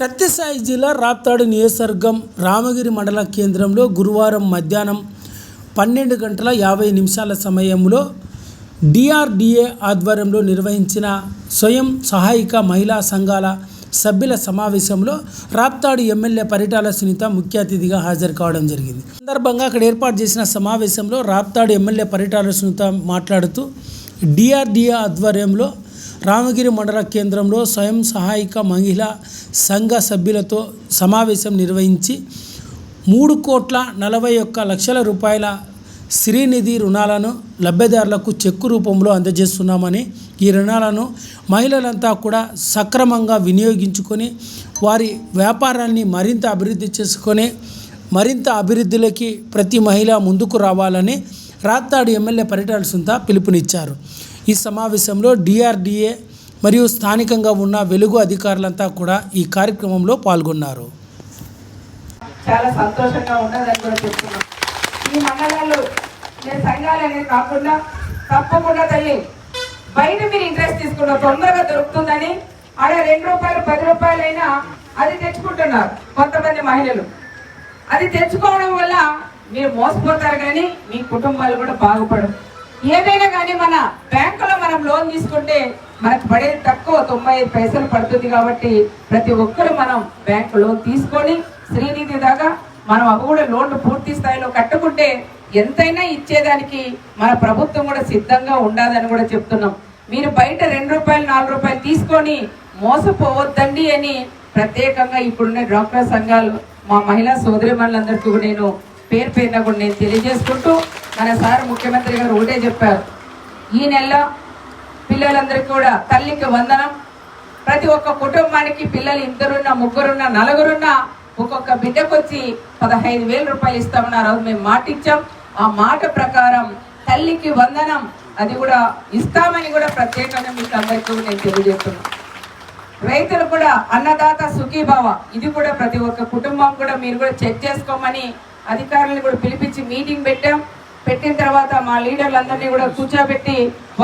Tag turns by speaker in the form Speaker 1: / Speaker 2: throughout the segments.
Speaker 1: సత్యసాయి జిల్లా రాప్తాడు నియోజకవర్గం రామగిరి మండల కేంద్రంలో గురువారం మధ్యాహ్నం పన్నెండు గంటల యాభై నిమిషాల సమయంలో డిఆర్డిఏ ఆధ్వర్యంలో నిర్వహించిన స్వయం సహాయక మహిళా సంఘాల సభ్యుల సమావేశంలో రాప్తాడు ఎమ్మెల్యే పరిటాల సునీత ముఖ్య అతిథిగా హాజరు కావడం జరిగింది. సందర్భంగా అక్కడ ఏర్పాటు చేసిన సమావేశంలో రాప్తాడు ఎమ్మెల్యే పరిటాల సునీత మాట్లాడుతూ డిఆర్డిఏ ఆధ్వర్యంలో రామగిరి మండల కేంద్రంలో స్వయం సహాయక మహిళా సంఘ సభ్యులతో సమావేశం నిర్వహించి మూడు కోట్ల నలభై ఒక్క లక్షల రూపాయల శ్రీనిధి రుణాలను లబ్ధిదారులకు చెక్కు రూపంలో అందజేస్తున్నామని ఈ రుణాలను మహిళలంతా కూడా సక్రమంగా వినియోగించుకొని వారి వ్యాపారాన్ని మరింత అభివృద్ధి చేసుకొని మరింత అభివృద్ధిలోకి ప్రతి మహిళ ముందుకు రావాలని రాత్తాడు ఎమ్మెల్యే పరిటాల సుంత పిలుపునిచ్చారు. ఈ సమావేశంలో డిఆర్డిఏ మరియు స్థానికంగా ఉన్న వెలుగు అధికారులంతా కూడా ఈ కార్యక్రమంలో పాల్గొన్నారు.
Speaker 2: చాలా సంతోషంగా ఉన్నదని కూడా చెప్తున్నాం. ఈ మండలాలు నేను సంఘాలు అనేది కాకుండా తప్పకుండా తల్లి బయట మీరు ఇంట్రెస్ట్ తీసుకున్న తొందరగా దొరుకుతుందని ఆడ రెండు రూపాయలు పది రూపాయలైనా అది తెచ్చుకుంటున్నారు కొంతమంది మహిళలు. అది తెచ్చుకోవడం వల్ల మీరు మోసపోతారు కానీ మీ కుటుంబాలు కూడా బాగుపడవు. ఏదైనా కానీ మన బ్యాంకులో మనం లోన్ తీసుకుంటే మనకు పడేది తక్కువ తొంభై ఐదు పైసలు పడుతుంది కాబట్టి ప్రతి ఒక్కరు మనం బ్యాంకు లోన్ తీసుకొని శ్రీనిధి దాకా మనం అవి కూడా లోన్లు పూర్తి స్థాయిలో కట్టుకుంటే ఎంతైనా ఇచ్చేదానికి మన ప్రభుత్వం కూడా సిద్ధంగా ఉండాలని కూడా చెప్తున్నాం. మీరు బయట రెండు రూపాయలు నాలుగు రూపాయలు తీసుకొని మోసపోవద్దండి అని ప్రత్యేకంగా ఇప్పుడున్న డాక్టర్ సంఘాలు మా మహిళా సోదరిమణులందరికీ కూడా నేను పేరు పేరున కూడా నేను తెలియజేసుకుంటూ మన సార్ ముఖ్యమంత్రి గారు ఒకటే చెప్పారు. ఈ నెల పిల్లలందరికీ కూడా తల్లికి వందనం. ప్రతి ఒక్క కుటుంబానికి పిల్లలు ఇద్దరున్న ముగ్గురున్న నలుగురున్న ఒక్కొక్క బిడ్డకు వచ్చి పదహైదు వేల రూపాయలు ఇస్తామన్నారు. అది మేము మాట ఇచ్చాం. ఆ మాట ప్రకారం తల్లికి వందనం అది కూడా ఇస్తామని కూడా ప్రత్యేకంగా మీకు అందరికీ నేను తెలియజేస్తున్నాను రైతులు కూడా అన్నదాత సుఖీభావ. ఇది కూడా ప్రతి ఒక్క కుటుంబం కూడా మీరు కూడా చెక్ చేసుకోమని అధికారులను కూడా పిలిపించి మీటింగ్ పెట్టాం. పెట్టిన తర్వాత మా లీడర్లందరినీ కూడా కూర్చోబెట్టి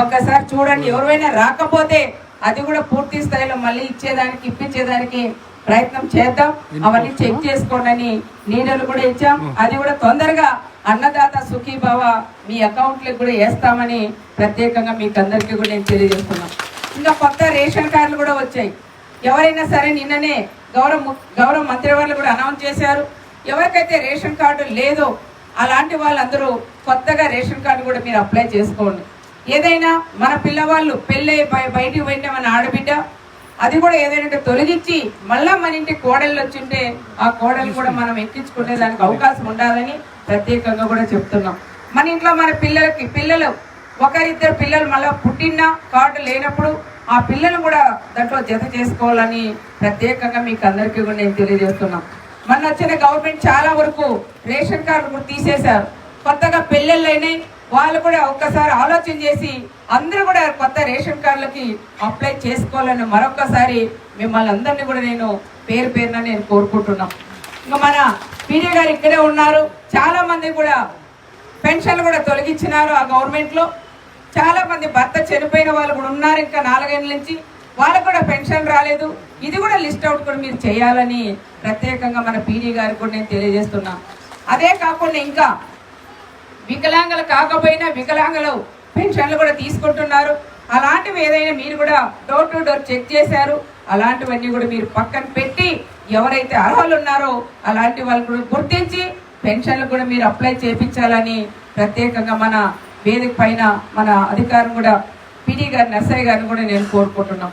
Speaker 2: ఒక్కసారి చూడండి. ఎవరైనా రాకపోతే అది కూడా పూర్తి స్థాయిలో మళ్ళీ ఇచ్చేదానికి ఇప్పించేదానికి ప్రయత్నం చేద్దాం. అవన్నీ చెక్ చేసుకోండి అని లీడర్లు కూడా ఇచ్చాం. అది కూడా తొందరగా అన్నదాత సుఖీభావ మీ అకౌంట్లకు కూడా వేస్తామని ప్రత్యేకంగా మీకు అందరికీ కూడా నేను తెలియజేస్తున్నాం ఇంకా కొత్త రేషన్ కార్డులు కూడా వచ్చాయి. ఎవరైనా సరే నిన్ననే గౌరవ గౌరవ మంత్రి వాళ్ళు కూడా అనౌన్స్ చేశారు. ఎవరికైతే రేషన్ కార్డు లేదో అలాంటి వాళ్ళందరూ కొత్తగా రేషన్ కార్డు కూడా మీరు అప్లై చేసుకోండి. ఏదైనా మన పిల్లవాళ్ళు పెళ్ళై బయ- బయటికి పోయిన మన ఆడబిడ్డ అది కూడా ఏదైనా తొలగించి మళ్ళా మన ఇంటి కోడళ్ళు వచ్చింటే ఆ కోడలు కూడా మనం ఎక్కించుకునే దానికి అవకాశం ఉండాలని ప్రత్యేకంగా కూడా చెప్తున్నాం. మన ఇంట్లో మన పిల్లలకి పిల్లలు ఒకరిద్దరు పిల్లలు మళ్ళీ పుట్టిన కార్డు లేనప్పుడు ఆ పిల్లలు కూడా దాంట్లో జత చేసుకోవాలని ప్రత్యేకంగా మీకు అందరికీ కూడా నేను తెలియజేస్తున్నాం. మొన్న వచ్చిన గవర్నమెంట్ చాలా వరకు రేషన్ కార్డు కూడా తీసేశారు. కొత్తగా పెళ్ళిళ్ళైనాయి. వాళ్ళు కూడా ఒక్కసారి ఆలోచన చేసి అందరూ కూడా కొత్త రేషన్ కార్డులకి అప్లై చేసుకోవాలని మరొకసారి మిమ్మల్ని అందరినీ కూడా నేను పేరు పేరున నేను కోరుకుంటున్నాం. ఇంకా మన పీడీ గారు ఇక్కడే ఉన్నారు. చాలా మంది కూడా పెన్షన్లు కూడా తొలగించినారు ఆ గవర్నమెంట్లో. చాలా మంది భర్త చనిపోయిన వాళ్ళు కూడా ఉన్నారు ఇంకా నాలుగేళ్ళ నుంచి. వాళ్ళకు కూడా పెన్షన్ రాలేదు. ఇది కూడా లిస్ట్ అవుట్ కూడా మీరు చేయాలని ప్రత్యేకంగా మన పీడీ గారికి కూడా నేను తెలియజేస్తున్నా. అదే కాకుండా ఇంకా వికలాంగులు కాకపోయినా వికలాంగులు పెన్షన్లు కూడా తీసుకుంటున్నారు. అలాంటివి ఏదైనా మీరు కూడా డోర్ టు డోర్ చెక్ చేశారు. అలాంటివన్నీ కూడా మీరు పక్కన పెట్టి ఎవరైతే అర్హులు ఉన్నారో అలాంటి వాళ్ళు కూడా గుర్తించి పెన్షన్లు కూడా మీరు అప్లై చేయించాలని ప్రత్యేకంగా మన వేదిక పైన మన అధికారం కూడా పిడి గారి నర్సయ్య గారిని కూడా నేను కోరుకుంటున్నాం.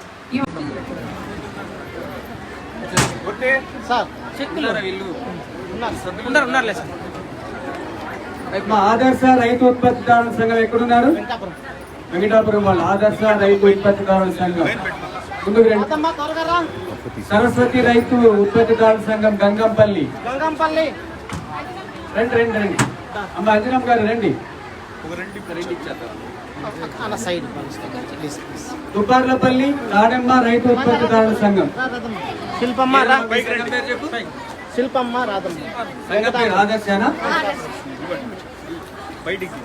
Speaker 2: ఈ
Speaker 3: మా ఆదర్శ రైతు ఉత్పత్తిదారుల సంఘం ఎక్కడున్నారు? వెంకటాపురం. వాళ్ళు ఆదర్శ రైతు ఉత్పత్తిదారుల సంఘం. ముందుకు రండి. సరస్వతి రైతు ఉత్పత్తిదారుల సంఘం గంగంపల్లి.
Speaker 4: గంగంపల్లి.
Speaker 3: రండి రండి రండి. అమ్మ అంజనం గారు రండి. తుపార్లపల్లి నాడెమ్మ రైతు ఉత్పత్తిదారుల సంఘం.
Speaker 4: శిల్పమ్మ శిల్పమ్మ రాదమ్మ
Speaker 3: సంఘం పేరు ఆదర్శనా
Speaker 5: బయటికి.